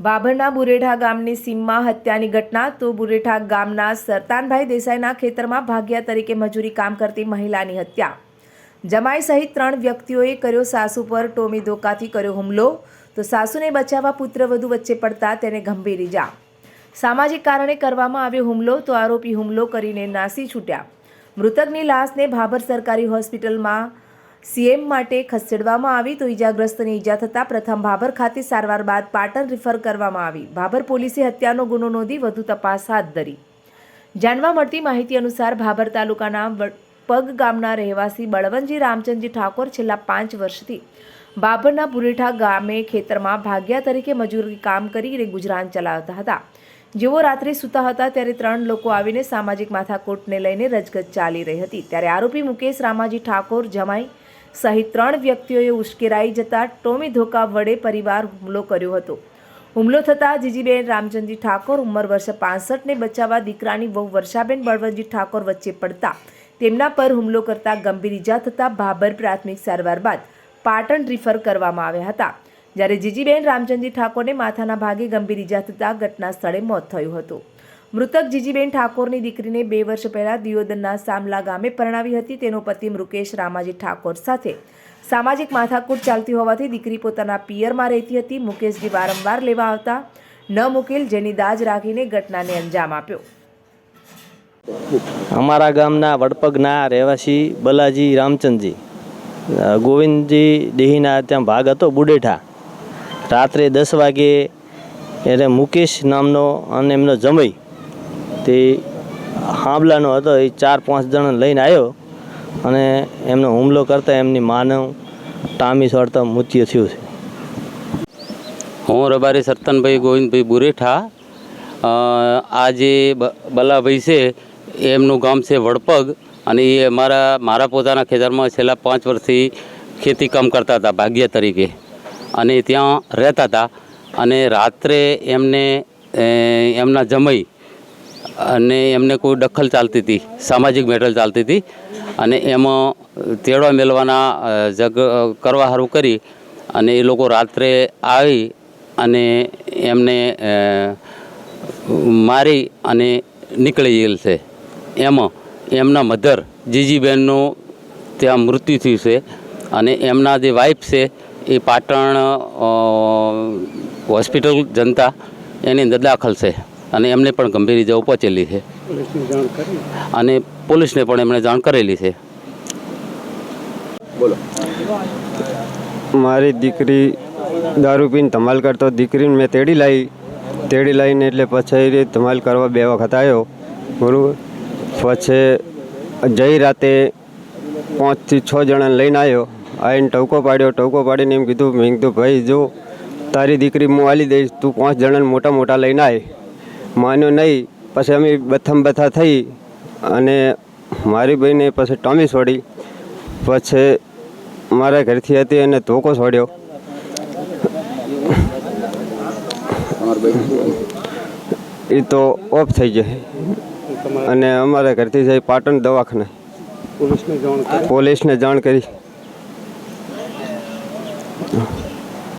બાભરના બુરેઠા ગામની સીમમાં હત્યાની ઘટના, તો બુરેઠા ગામના સરતાનભાઈ દેસાઈના ખેતરમાં ભાગ્યા તરીકે મજૂરી કામ કરતી મહિલાની હત્યા. જમાઈ સહિત ત્રણ વ્યક્તિઓએ કર્યો સાસુ પર ટોમી ધોકાથી કર્યો હુમલો. તો સાસુને બચાવવા પુત્રવધુ વચ્ચે પડતા તેને ગંભીર ઈજા. સામાજિક કારણે કરવામાં આવ્યો હુમલો, તો આરોપી હુમલો કરીને નાસી છૂટ્યા. મૃતકની લાશને ભાભર સરકારી હોસ્પિટલમાં સીએમ માટે ખસેડવામાં આવી તો ઈજાગ્રસ્તને ઈજા થતાં પ્રથમ ભાભર ખાતે સારવાર બાદ પાટણ રિફર કરવામાં આવી. ભાભર પોલીસે હત્યાનો ગુનો નોંધી વધુ તપાસ હાથ ધરી. જાણવા મળતી માહિતી અનુસાર ભાભર તાલુકાના પગ ગામના રહેવાસી બળવંતજી રામચંદજી ઠાકોર છેલ્લા પાંચ વર્ષથી બાભરના પુરેઠા ગામે ખેતરમાં ભાગ્યા તરીકે મજૂરી કામ કરીને ગુજરાન ચલાવતા હતા. જેઓ રાત્રે સૂતા હતા ત્યારે ત્રણ લોકો આવીને સામાજિક માથાકોટને લઈને રજગજ ચાલી રહી હતી. ત્યારે આરોપી મુકેશ રામાજી ઠાકોર જમાઈ સહિત ત્રણ વ્યક્તિઓએ ઉશ્કેરાઈ જતા ટોમી ધોકા વડે પરિવાર હુમલો કર્યો હતો. હુમલો થતાં જીજીબેન રામચંદજી ઠાકોર ઉંમર વર્ષ પાસઠને બચાવવા દીકરાની વહુ વર્ષાબેન બળવંતજી ઠાકોર વચ્ચે પડતા તેમના પર હુમલો કરતા ગંભીર ઈજા થતાં ભાભર પ્રાથમિક સારવાર બાદ પાટણ રિફર કરવામાં આવ્યા હતા. જ્યારે જીજીબેન રામચંદજી ઠાકોરને માથાના ભાગે ગંભીર ઈજા થતાં ઘટના સ્થળે મોત થયું હતું. મૃતક જીજીબેન ઠાકોરની દીકરીને બે વર્ષ પહેલા દિયોદરના સામલા ગામે પરણાવી હતી. તેનો પતિ મૃકેશ રામાજી ઠાકોર સાથે સામાજિક માથાકૂટ ચાલતી હોવાથી દીકરી પોતાના પિયરમાં રહેતી હતી. મુકેશજી વારંવાર લેવા આવતા, ન મૂકેલ જેની દાજ રાખીને ઘટનાને અંજામ આપ્યો. અમારા ગામના વડપગના રહેવાસી બલાજી રામચંદજી ગોવિંદજી દેહીના ત્યાં ભાગ હતો બુડેઠા. રાત્રે દસ વાગે એટલે મુકેશ નામનો અને એમનો જમઈ તે હાંભલાનો હતો, એ ચાર પાંચ જણ લઈને આવ્યો અને એમનો હુમલો કરતા એમની માનવ ટામી સળતા મૃત્યુ થયું છે. હું રબારી સરતનભાઈ ગોવિંદભાઈ બુરેઠા આ જે બલાભાઈ છે, એમનું ગામ છે વડપગ અને એ મારા મારા પોતાના ખેતરમાં છેલ્લા પાંચ વર્ષથી ખેતી કામ કરતા હતા, ભાગ્ય તરીકે. અને ત્યાં રહેતા હતા અને રાત્રે એમને એમના જમઈ અને એમને કોઈ દખલ ચાલતી હતી, સામાજિક મેટલ ચાલતી હતી. અને એમાં તેડવા મેળવાના જગ કરવા સારું કરી અને એ લોકો રાત્રે આવી અને એમને મારી અને નીકળી ગયેલ છે. એમાં એમના મધર જીજીબેનનું ત્યાં મૃત્યુ થયું છે અને એમના જે વાઈફ છે એ પાટણ હોસ્પિટલ જનતા એની અંદર દાખલ છે. અને એમને પણ ગંભીર ઇજાઓ પહોંચેલી છે. અને પોલીસને પણ એમણે જાણ કરેલી છે. બોલો. મારી દીકરી દારૂ પીને ધમાલ કરતો દીકરીને મેં તેડી લાવી. તેડી લાવીને એટલે પછી ધમાલ કરવા બે વખત આવ્યો. બરાબર? પછી જઈ રાતે પાંચથી છ જણાને લઈને આવ્યો. આવીને ટવકો પાડ્યો. ટવકો પાડીને એમ કીધું મેં કીધું ભાઈ જો તારી દીકરી હું આલી દઈશ. તું પાંચ જણાને મોટા મોટા લઈને આય. માન્યો નહીં. પછી અમે બથમ બથા થઈ અને મારી બહેને પછી ટોમી છોડી. પછી મારા ઘરથી હતી અને ધોકો છોડ્યો. એ તો ઓફ થઈ જાય અને અમારા ઘરથી જઈ પાટણ દવાખાને. પોલીસને જાણ કરી.